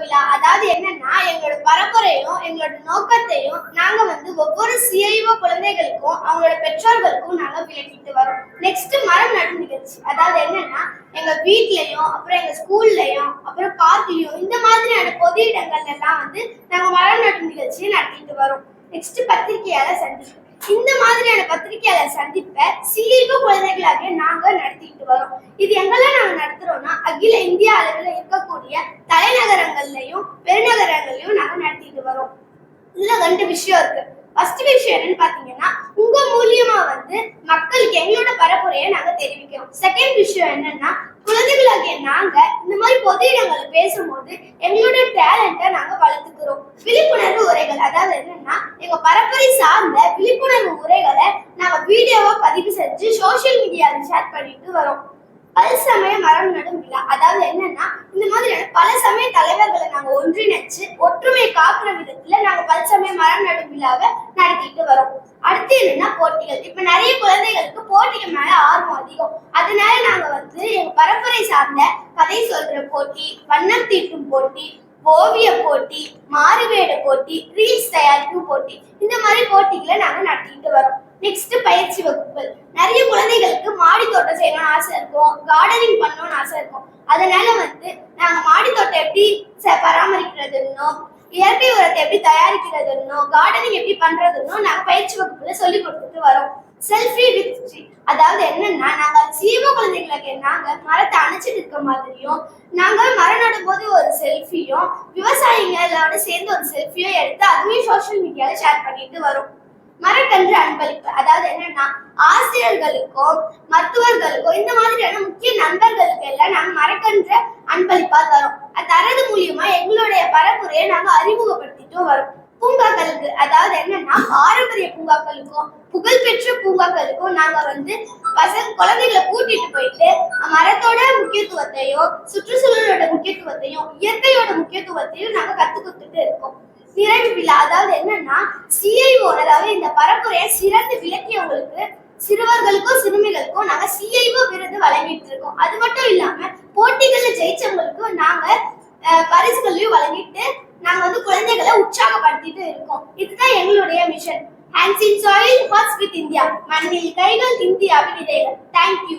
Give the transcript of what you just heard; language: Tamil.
விழா அதாவது என்னன்னா எங்களோட பரப்புரையும் எங்களோட நோக்கத்தையும் நாங்க வந்து ஒவ்வொரு சிஐஓ குழந்தைகளுக்கும் அவங்களோட பெற்றோர்களுக்கும் நாங்க விளக்கிட்டு வரோம். நெக்ஸ்ட் மரம் நடும் நிகழ்ச்சி. அதாவது என்னன்னா எங்க வீட்லயும் அப்புறம் எங்க ஸ்கூல்லயும் அப்புறம் பார்க்லயும் இந்த மாதிரியான பொது இடங்கள்ல எல்லாம் வந்து நாங்க மரம் நடும் நிகழ்ச்சியை நடத்திட்டு வரோம். நெக்ஸ்ட் பத்திரிகையாளர் சந்திப்பு. இந்த மாதிரியான பத்திரிகையாளர் சந்திப்பை சிஐஓ குழந்தைகளாக நாங்க நடத்திட்டு வரோம். இது எங்கெல்லாம் நாங்க நடத்துறோம்னா அகில இந்திய அளவில் இருக்கக்கூடிய தலைநகரங்கள்லயும் பெருநகரங்களையும் நாங்க நடத்திட்டு வரோம். இதுல ரெண்டு விஷயம் இருக்கு. ஃபர்ஸ்ட் விஷயம் என்னன்னு பாத்தீங்கன்னா உங்க மூலியமா வந்து மக்களுக்கு எங்களோட பரப்புரையை நாங்க தெரிவிக்கிறோம். செகண்ட் விஷயம் என்னன்னா குழந்தைகளாகிய நாங்க இந்த மாதிரி பொது இடங்களை பேசும்போது எங்களோட டேலண்ட்டை நாங்க வளர்த்துக்கிறோம். விழிப்புணர்வு உரைகள் அதாவது என்னன்னா எங்க பரப்புரை சார்ந்த விழிப்புணர்வு உரைகளை நாங்க வீடியோவா பதிவு செஞ்சு சோசியல் மீடியாவில் ஷேர் பண்ணிட்டு வரோம். பல்சமய மரம் நடும் விழா அதாவது என்னன்னா இந்த மாதிரியான பல சமய தலைவர் நாங்க ஒன்றிணைச்சு ஒற்றுமையை காக்குற விதத்துல நாங்க பல்சமய மரம் நடும் விழாவை நடத்திட்டு வரோம். அடுத்து என்னன்னா போட்டிகள். இப்ப நிறைய குழந்தைகளுக்கு போட்டிகள் மேல ஆர்வம் அதிகம். அதனால நாங்க வந்து எங்க பரம்பரை சார்ந்த கதை சொல்ற போட்டி வண்ணம் தீட்டும் போட்டி ஓவிய போட்டி மாறுவேட போட்டி ரீல்ஸ் தயாரிக்கும் போட்டி இந்த மாதிரி போட்டிகளை நாங்க நடத்திட்டு வரோம். நெக்ஸ்ட் பயிற்சி வகுப்புகள். நிறைய குழந்தைகளுக்கு மாடி தோட்டம் செய்யணும்னு ஆசை இருக்கும். கார்டனிங் பண்ணணும்னு ஆசை இருக்கும். அதனால வந்து நாங்க மாடி தோட்டம் எப்படி இயற்கை உரத்தை எப்படி தயாரிக்கிறதுன்னோ கார்டனிங் எப்படி பண்றதுன்னோ நாங்க பயிற்சி வகுப்புல சொல்லி கொடுத்துட்டு வரோம். செல்ஃபி வித் ட்ரீ அதாவது என்னன்னா நாங்க சீவ குழந்தைகளுக்கு நாங்க மரத்தை அணைச்சிட்டு இருக்க மாதிரியும் நாங்க மரம் நடும்போது ஒரு செல்ஃபியும் விவசாயிகளோட சேர்ந்து ஒரு செல்ஃபியும் எடுத்து அதுவும் சோஷியல் மீடியால ஷேர் பண்ணிட்டு வரோம். மரக்கன்று அன்பளிப்பு. அதாவது என்னன்னா ஆசிரியர்களுக்கும் மருத்துவர்களுக்கும் இந்த மாதிரியான முக்கிய நண்பர்களுக்கு எல்லாம் நாங்க மரக்கன்று அன்பளிப்பா தரோம். அது தரது மூலமா எங்களுடைய பரப்புரையை நாங்க அறிமுகப்படுத்திட்டும். வரோம் பூங்காக்களுக்கு. அதாவது என்னன்னா பாரம்பரிய பூங்காக்களுக்கும் புகழ்பெற்ற பூங்காக்களுக்கும் நாங்க வந்து பசங்க குழந்தைகளை கூட்டிட்டு போயிட்டு மரத்தோட முக்கியத்துவத்தையும் சுற்றுச்சூழலோட முக்கியத்துவத்தையும் இயற்கையோட முக்கியத்துவத்தையும் நாங்க கத்து கொடுத்துட்டு இருக்கோம். சிறந்து விழா அதாவது என்னன்னா சிஐஓ அதாவது இந்த பரப்புரையை சிறந்து விளக்கியவங்களுக்கு சிறுவர்களுக்கும் சிறுமிகளுக்கும் நாங்க சிஐஓ விருது வழங்கிட்டு இருக்கோம். அது மட்டும் இல்லாம போட்டிகள்ல ஜெயிச்சவங்களுக்கும் நாங்க பரிசுகளையும் வழங்கிட்டு நாங்க வந்து குழந்தைகளை உற்சாகப்படுத்திட்டு இருக்கோம். இதுதான் எங்களுடைய mission hands in soil hearts with India மண்ணில் கைகள் இந்தியாவின் இதயங்கள் தேங்க்யூ